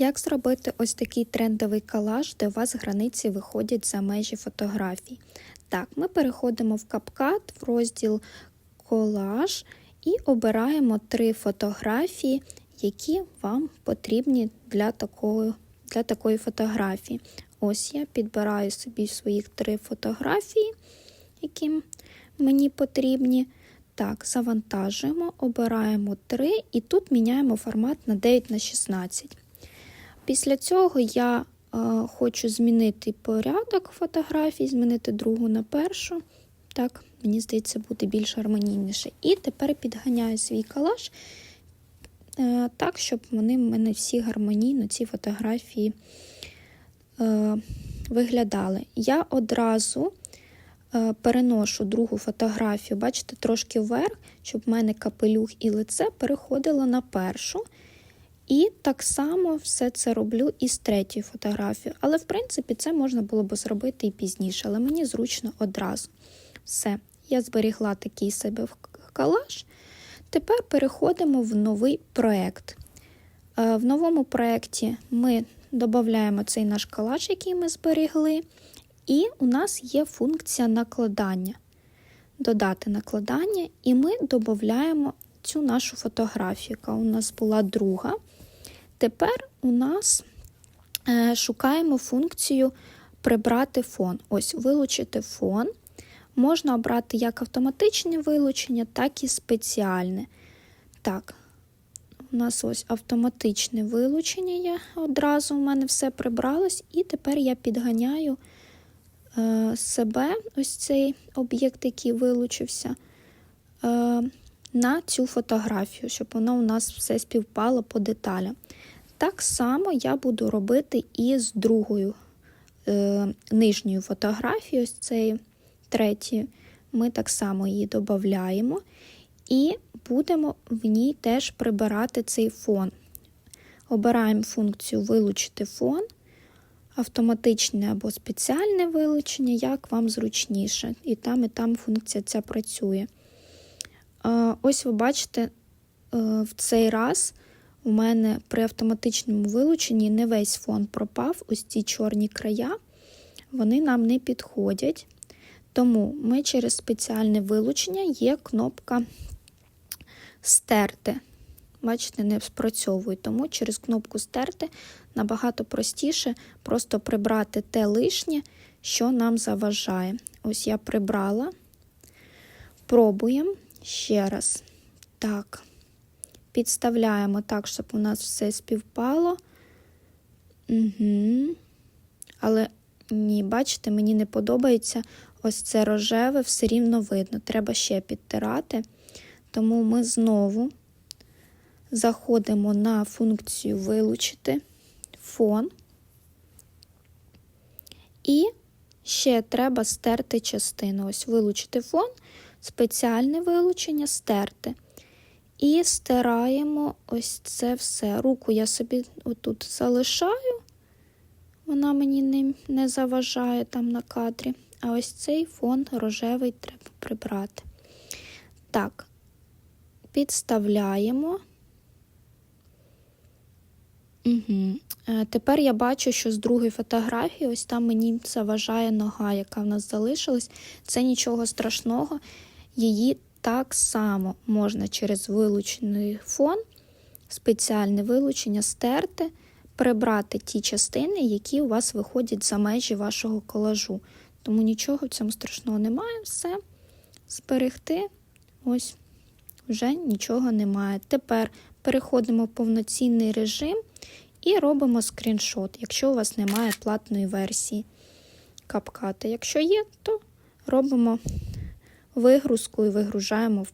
Як зробити ось такий трендовий колаж, де у вас границі виходять за межі фотографій? Так, ми переходимо в CapCut, в розділ колаж і обираємо три фотографії, які вам потрібні для такої, для такої фотографії. Ось я підбираю собі своїх три фотографії, які мені потрібні. Так, завантажуємо, обираємо 3 і тут міняємо формат на 9 на 16. Після цього я е, хочу змінити порядок фотографій, змінити другу на першу. Так, мені здається, буде більш гармонійніше. І тепер підганяю свій колаж е, так, щоб вони в мене всі гармонійно, ці фотографії е, виглядали. Я одразу переношу другу фотографію, бачите, трошки вверх, щоб в мене капелюх і лице переходило на першу. І так само все це роблю і з третьою фотографією. Але, в принципі, це можна було б зробити і пізніше, але мені зручно одразу. Все, я зберігла такий себе в колаж. Тепер переходимо в новий проєкт. Е, В новому проєкті ми додаємо цей наш колаж, який ми зберігли, і у нас є функція накладання. Додати накладання, і ми додаємо цю нашу фотографію, яка у нас була друга. Тепер у нас е, шукаємо функцію прибрати фон. Ось, вилучити фон. Можна обрати як автоматичне вилучення, так і спеціальне. Так, у нас ось автоматичне вилучення. Я одразу у мене все прибралось, і тепер я підганяю е, себе, ось цей об'єкт, який вилучився, е, на цю фотографію, щоб воно у нас все співпало по деталям. Так само я буду робити і з другою е, нижньою фотографією, ось цією третьою. Ми так само її додаємо і будемо в ній теж прибирати цей фон. Обираємо функцію вилучити фон, автоматичне або спеціальне вилучення, як вам зручніше. І там, і там функція ця працює. Ось ви бачите, е, в цей раз у мене при автоматичному вилученні не весь фон пропав, ось ці чорні края, вони нам не підходять. Тому ми через спеціальне вилучення є кнопка стерти. Бачите, не спрацьовує, тому через кнопку стерти набагато простіше просто прибрати те лишнє, що нам заважає. Ось я прибрала, пробуємо ще раз. Так, підставляємо так, щоб у нас все співпало. Угу. Але ні, бачите, мені не подобається ось це рожеве, все рівно видно. Треба ще підтирати. Тому ми знову заходимо на функцію вилучити фон. І ще треба стерти частину. Ось вилучити фон, спеціальне вилучення, стерти. І стираємо ось це все. Руку я собі отут залишаю, вона мені не, не заважає там на кадрі. А ось цей фон рожевий треба прибрати. Так, підставляємо. Угу. Тепер я бачу, що з другої фотографії, ось там мені заважає нога, яка в нас залишилась. Це нічого страшного. Її так само можна через вилучений фон, спеціальне вилучення стерти, прибрати ті частини, які у вас виходять за межі вашого колажу. Тому нічого в цьому страшного немає. Все, зберегти, ось вже нічого немає. Тепер переходимо в повноцінний режим і робимо скріншот, якщо у вас немає платної версії капката. Якщо є, то робимо вигрузку і вигружаємо в